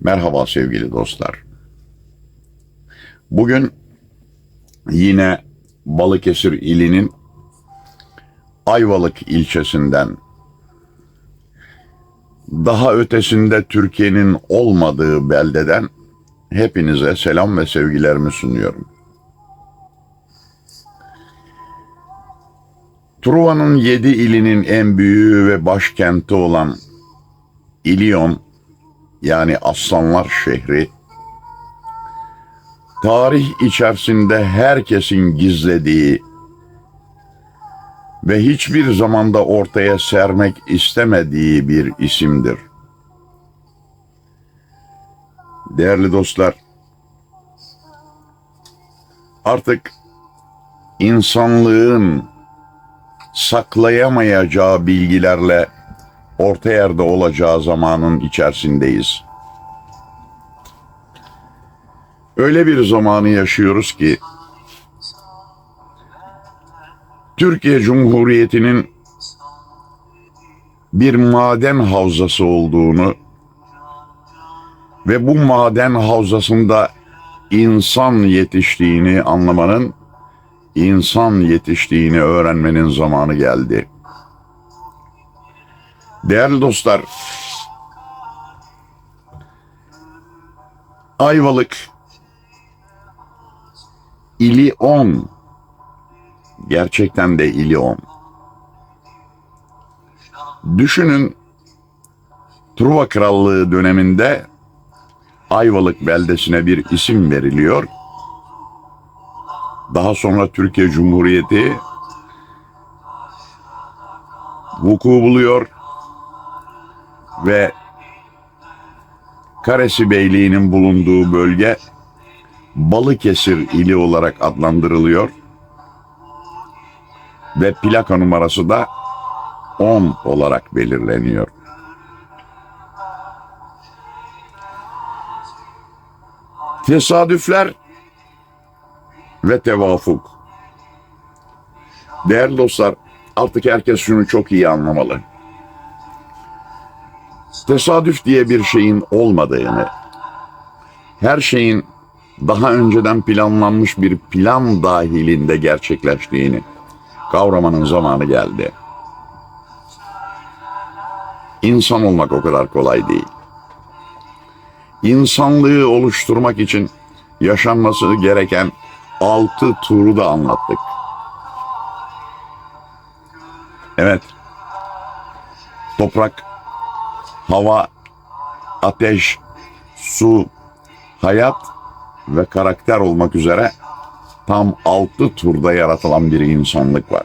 Merhaba sevgili dostlar. Bugün yine Balıkesir ilinin Ayvalık ilçesinden daha ötesinde Türkiye'nin olmadığı beldeden hepinize selam ve sevgilerimi sunuyorum. Truva'nın yedi ilinin en büyüğü ve başkenti olan İlyon yani Aslanlar şehri tarih içerisinde herkesin gizlediği ve hiçbir zamanda ortaya sermek istemediği bir isimdir. Değerli dostlar, artık insanlığın saklayamayacağı bilgilerle orta yerde olacağı zamanın içerisindeyiz. Öyle bir zamanı yaşıyoruz ki Türkiye Cumhuriyeti'nin bir maden havzası olduğunu ve bu maden havzasında insan yetiştiğini anlamanın, insan yetiştiğini öğrenmenin zamanı geldi. Değerli dostlar, Ayvalık ili 10 gerçekten de ili 10. Düşünün Truva Krallığı döneminde Ayvalık beldesine bir isim veriliyor. Daha sonra Türkiye Cumhuriyeti vuku buluyor ve Karesi Beyliği'nin bulunduğu bölge Balıkesir ili olarak adlandırılıyor ve plaka numarası da 10 olarak belirleniyor. Tesadüfler ve tevafuk. Değerli dostlar, artık herkes şunu çok iyi anlamalı. Tesadüf diye bir şeyin olmadığını, her şeyin daha önceden planlanmış bir plan dahilinde gerçekleştiğini kavramanın zamanı geldi. İnsan olmak o kadar kolay değil. İnsanlığı oluşturmak için yaşanması gereken altı turu da anlattık. Evet. Toprak, hava, ateş, su, hayat ve karakter olmak üzere tam altı turda yaratılan bir insanlık var.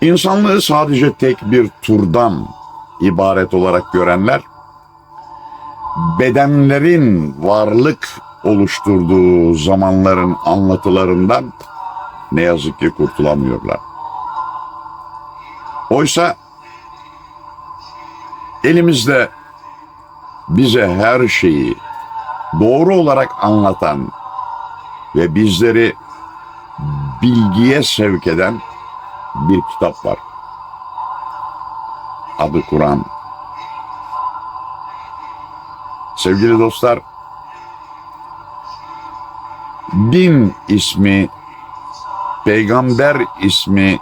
İnsanlığı sadece tek bir turdan ibaret olarak görenler, bedenlerin varlık oluşturduğu zamanların anlatılarından ne yazık ki kurtulamıyorlar. Oysa elimizde bize her şeyi doğru olarak anlatan ve bizleri bilgiye sevk eden bir kitap var. Adı Kur'an. Sevgili dostlar, din ismi, peygamber ismi,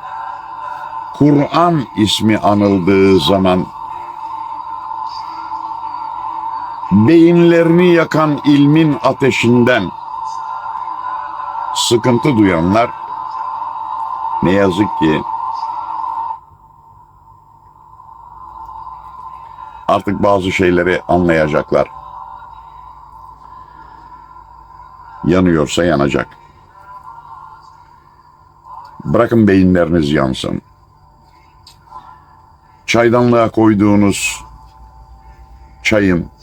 Kur'an ismi anıldığı zaman beyinlerini yakan ilmin ateşinden sıkıntı duyanlar ne yazık ki artık bazı şeyleri anlayacaklar. Yanıyorsa yanacak. Bırakın beyinleriniz yansın. Çaydanlığa koyduğunuz çayın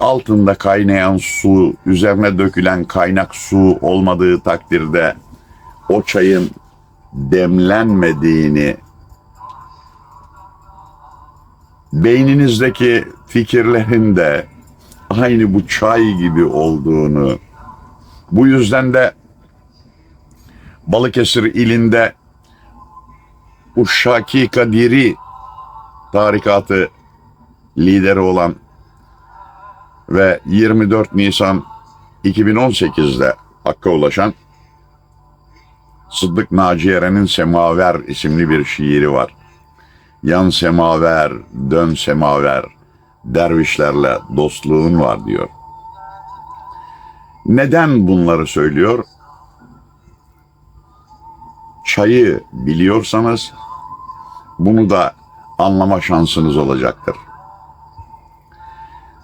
altında kaynayan su, üzerine dökülen kaynak su olmadığı takdirde o çayın demlenmediğini, beyninizdeki fikirlerin de aynı bu çay gibi olduğunu, bu yüzden de Balıkesir ilinde Uşşaki Kadiri tarikatı lideri olan ve 24 Nisan 2018'de Hakk'a ulaşan Sıddık Naci Eren'in Semaver isimli bir şiiri var. Yan semaver, dön semaver, dervişlerle dostluğun var diyor. Neden bunları söylüyor? Çayı biliyorsanız bunu da anlama şansınız olacaktır.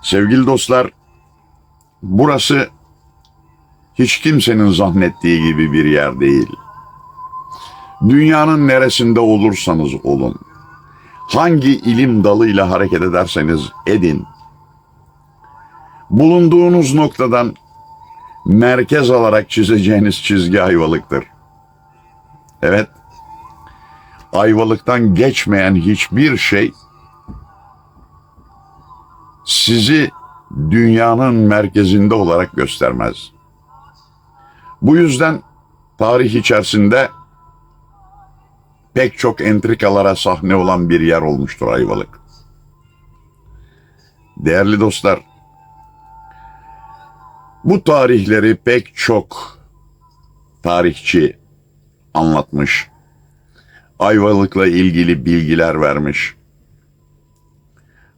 Sevgili dostlar, burası hiç kimsenin zannettiği gibi bir yer değil. Dünyanın neresinde olursanız olun, hangi ilim dalıyla hareket ederseniz edin, bulunduğunuz noktadan merkez alarak çizeceğiniz çizgi ayvalıktır. Evet, ayvalıktan geçmeyen hiçbir şey sizi dünyanın merkezinde olarak göstermez. Bu yüzden tarih içerisinde pek çok entrikalara sahne olan bir yer olmuştur Ayvalık. Değerli dostlar, bu tarihleri pek çok tarihçi anlatmış. Ayvalık'la ilgili bilgiler vermiş.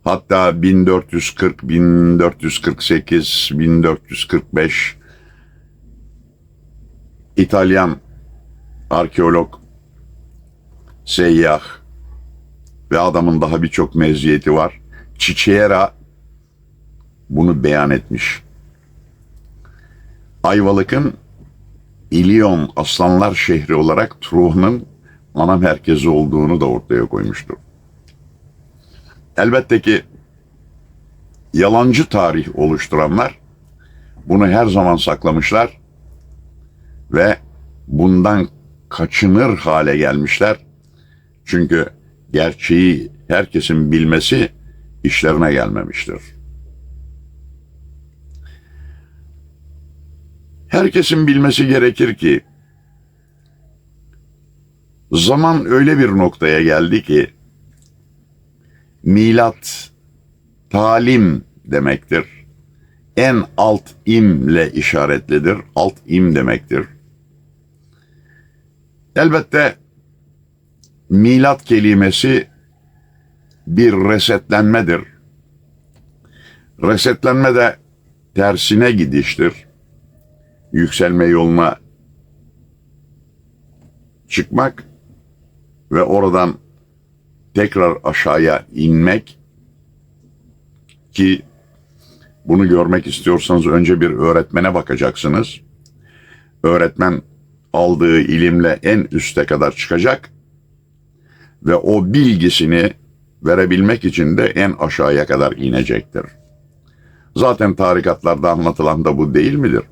Hatta 1440, 1448, 1445 İtalyan arkeolog, seyyah ve adamın daha birçok meziyeti var. Cicera bunu beyan etmiş. Ayvalık'ın İlyon Aslanlar şehri olarak Truva'nın ana merkezi olduğunu da ortaya koymuştur. Elbette ki yalancı tarih oluşturanlar bunu her zaman saklamışlar ve bundan kaçınır hale gelmişler. Çünkü gerçeği herkesin bilmesi işlerine gelmemiştir. Herkesin bilmesi gerekir ki zaman öyle bir noktaya geldi ki milat talim demektir. En alt imle işaretlidir. Alt im demektir. Elbette milat kelimesi bir resetlenmedir. Resetlenme de tersine gidiştir. Yükselme yoluna çıkmak ve oradan tekrar aşağıya inmek ki bunu görmek istiyorsanız önce bir öğretmene bakacaksınız. Öğretmen aldığı ilimle en üste kadar çıkacak ve o bilgisini verebilmek için de en aşağıya kadar inecektir. Zaten tarikatlarda anlatılan da bu değil midir?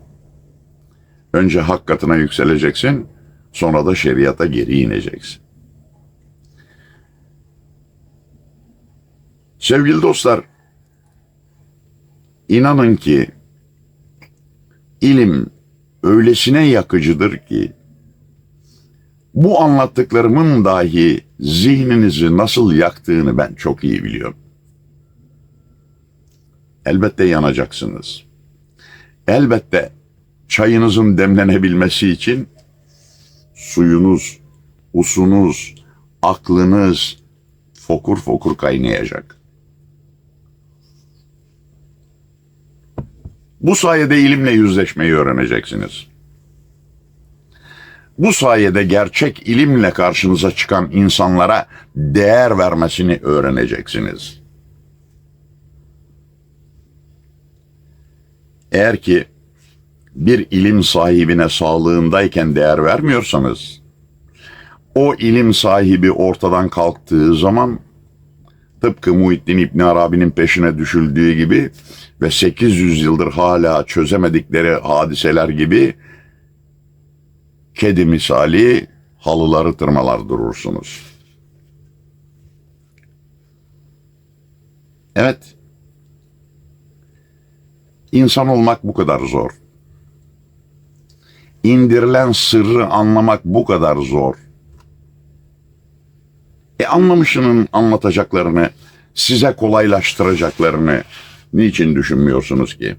Önce hak katına yükseleceksin, sonra da şeriata geri ineceksin. Sevgili dostlar, inanın ki ilim öylesine yakıcıdır ki bu anlattıklarımın dahi zihninizi nasıl yaktığını ben çok iyi biliyorum. Elbette yanacaksınız. Elbette çayınızın demlenebilmesi için suyunuz, usunuz, aklınız fokur fokur kaynayacak. Bu sayede ilimle yüzleşmeyi öğreneceksiniz. Bu sayede gerçek ilimle karşınıza çıkan insanlara değer vermesini öğreneceksiniz. Eğer ki bir ilim sahibine sağlığındayken değer vermiyorsanız, o ilim sahibi ortadan kalktığı zaman tıpkı Muhittin İbn Arabi'nin peşine düşüldüğü gibi ve 800 yıldır hala çözemedikleri hadiseler gibi kedi misali halıları tırmalar durursunuz. Evet. İnsan olmak bu kadar zor. İndirilen sırrı anlamak bu kadar zor. E anlamışının anlatacaklarını, size kolaylaştıracaklarını Niçin düşünmüyorsunuz ki?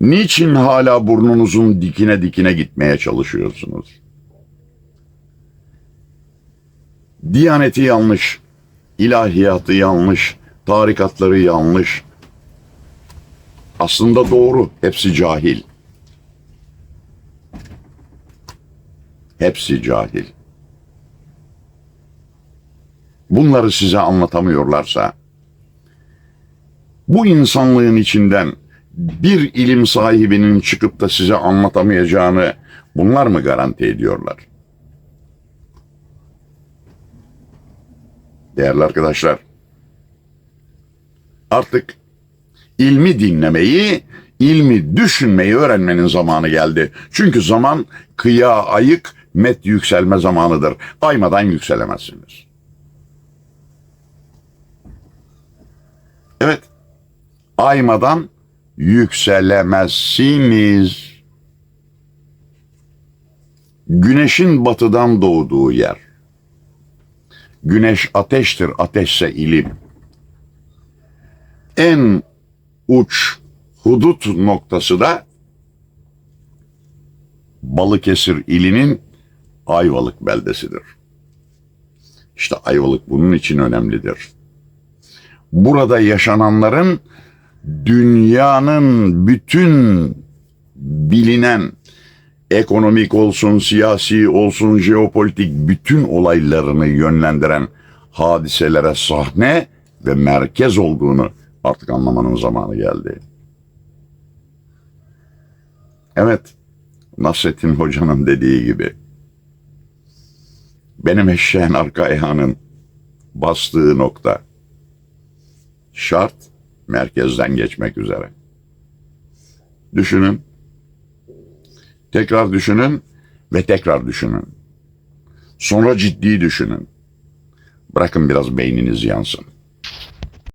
Niçin hala burnunuzun dikine dikine gitmeye çalışıyorsunuz? Diyaneti yanlış, ilahiyatı yanlış, tarikatları yanlış. Aslında doğru, hepsi cahil. Hepsi cahil. Bunları size anlatamıyorlarsa, bu insanlığın içinden bir ilim sahibinin çıkıp da size anlatamayacağını bunlar mı garanti ediyorlar? Değerli arkadaşlar, artık ilmi dinlemeyi, ilmi düşünmeyi öğrenmenin zamanı geldi. Çünkü zaman kıya ayık, met yükselme zamanıdır. Aymadan yükselemezsiniz. Evet, aymadan yükselemezsiniz. Güneşin batıdan doğduğu yer. Güneş ateştir, ateşse ilim. En uç hudut noktası da Balıkesir ilinin Ayvalık beldesidir. İşte Ayvalık bunun için önemlidir. Burada yaşananların dünyanın bütün bilinen ekonomik olsun, siyasi olsun, jeopolitik bütün olaylarını yönlendiren hadiselere sahne ve merkez olduğunu artık anlamanın zamanı geldi. Evet, Nasrettin Hoca'nın dediği gibi benim eşeğin arka ayağının bastığı nokta şart merkezden geçmek üzere. Düşünün, tekrar düşünün ve tekrar düşünün. Sonra ciddi düşünün. Bırakın biraz beyniniz yansın.